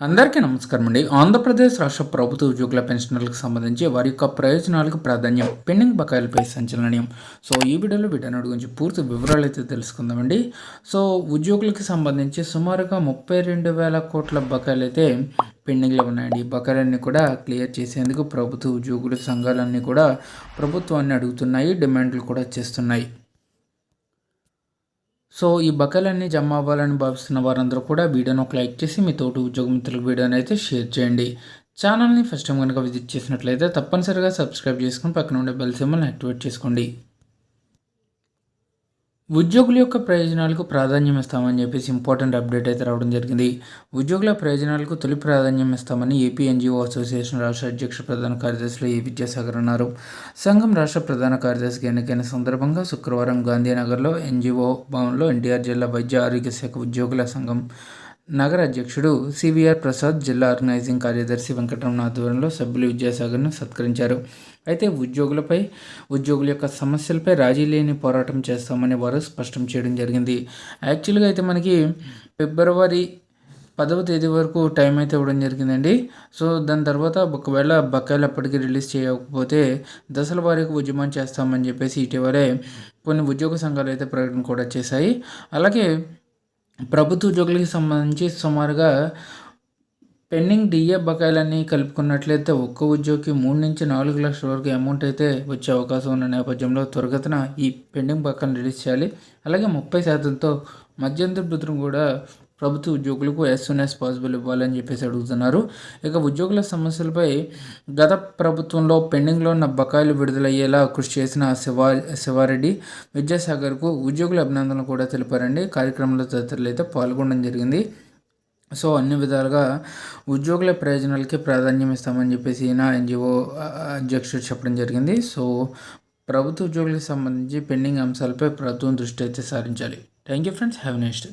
అందరికీ నమస్కారం అండి. ఆంధ్రప్రదేశ్ రాష్ట్ర ప్రభుత్వ ఉద్యోగుల పెన్షనర్లకు సంబంధించి వారి యొక్క ప్రయోజనాలకు ప్రాధాన్యం పెండింగ్ బకాయిలపై సంచలనం సో ఈ వీడియోలో వీటన్నిటి గురించి పూర్తి వివరాలు అయితే తెలుసుకుందామండి. సో ఉద్యోగులకు సంబంధించి సుమారుగా ముప్పై రెండు వేల కోట్ల బకాయిలు అయితే పెండింగ్లో ఉన్నాయండి. బకాయిలన్నీ కూడా క్లియర్ చేసేందుకు ప్రభుత్వ ఉద్యోగుల సంఘాలన్నీ కూడా ప్రభుత్వాన్ని అడుగుతున్నాయి డిమాండ్లు కూడా చేస్తున్నాయి. సో ఈ బకాయిలన్నీ జమ అవ్వాలని భావిస్తున్న వారందరూ కూడా వీడియోను ఒక లైక్ చేసి మీ తోటి ఉద్యోగ మిత్రులకు వీడియోని అయితే షేర్ చేయండి. ఛానల్ని ఫస్ట్ టైం కనుక విజిట్ చేసినట్లయితే తప్పనిసరిగా సబ్స్క్రైబ్ చేసుకుని పక్కన ఉండే బెల్ సింబల్ని యాక్టివేట్ చేసుకోండి. ఉద్యోగుల యొక్క ప్రయోజనాలకు ప్రాధాన్యం ఇస్తామని చెప్పేసి ఇంపార్టెంట్ అప్డేట్ అయితే రావడం జరిగింది. ఉద్యోగుల ప్రయోజనాలకు తొలి ప్రాధాన్యం ఇస్తామని ఏపీ ఎన్జిఓ అసోసియేషన్ రాష్ట్ర అధ్యక్ష ప్రధాన కార్యదర్శులు ఏ విద్యాసాగర్ అన్నారు. సంఘం రాష్ట్ర ప్రధాన కార్యదర్శిగా ఎన్నికైన సందర్భంగా శుక్రవారం గాంధీనగర్లో ఎన్జిఓ భవన్లో ఎన్టీఆర్ జిల్లా వైద్య ఆరోగ్య శాఖ ఉద్యోగుల సంఘం నగర అధ్యక్షుడు సివిఆర్ ప్రసాద్ జిల్లా ఆర్గనైజింగ్ కార్యదర్శి వెంకటరమణ ఆధ్వర్యంలో సభ్యులు విద్యాసాగర్ను సత్కరించారు. అయితే ఉద్యోగులపై ఉద్యోగుల యొక్క సమస్యలపై రాజీ లేని పోరాటం చేస్తామని వారు స్పష్టం చేయడం జరిగింది. యాక్చువల్గా అయితే మనకి ఫిబ్రవరి పదవ తేదీ వరకు టైం అయితే ఇవ్వడం జరిగిందండి. సో దాని తర్వాత ఒకవేళ బకాయిలు అప్పటికి రిలీజ్ చేయకపోతే దశల వారికి ఉద్యమం చేస్తామని చెప్పేసి ఇటీవలే కొన్ని ఉద్యోగ సంఘాలు అయితే ప్రకటన కూడా చేశాయి. అలాగే ప్రభుత్వ ఉద్యోగులకు సంబంధించి సుమారుగా పెండింగ్ డిఏ బకాయిలన్నీ కలుపుకున్నట్లయితే ఒక్క ఉద్యోగికి మూడు నుంచి నాలుగు లక్షల వరకు అమౌంట్ అయితే వచ్చే అవకాశం ఉన్న నేపథ్యంలో త్వరగతిన ఈ పెండింగ్ బకాయిలను రిలీజ్ చేయాలి. అలాగే ముప్పై శాతంతో మధ్యంతర భృతులను కూడా ప్రభుత్వ ఉద్యోగులకు యాజ్ సూన్ యాజ్ పాసిబుల్ ఇవ్వాలని చెప్పేసి అడుగుతున్నారు. ఇక ఉద్యోగుల సమస్యలపై గత ప్రభుత్వంలో పెండింగ్లో ఉన్న బకాయిలు విడుదలయ్యేలా కృషి చేసిన శివా శివారెడ్డి విద్యాసాగర్కు ఉద్యోగుల అభినందనలు కూడా తెలిపారండి. కార్యక్రమంలో తదితరులు అయితే పాల్గొనడం జరిగింది. సో అన్ని విధాలుగా ఉద్యోగుల ప్రయోజనాలకి ప్రాధాన్యం ఇస్తామని చెప్పేసి ఈయన ఎన్జిఓ అధ్యక్షుడు చెప్పడం జరిగింది. సో ప్రభుత్వ ఉద్యోగులకు సంబంధించి పెండింగ్ అంశాలపై ప్రభుత్వం దృష్టి అయితే సారించాలి. Thank you friends have next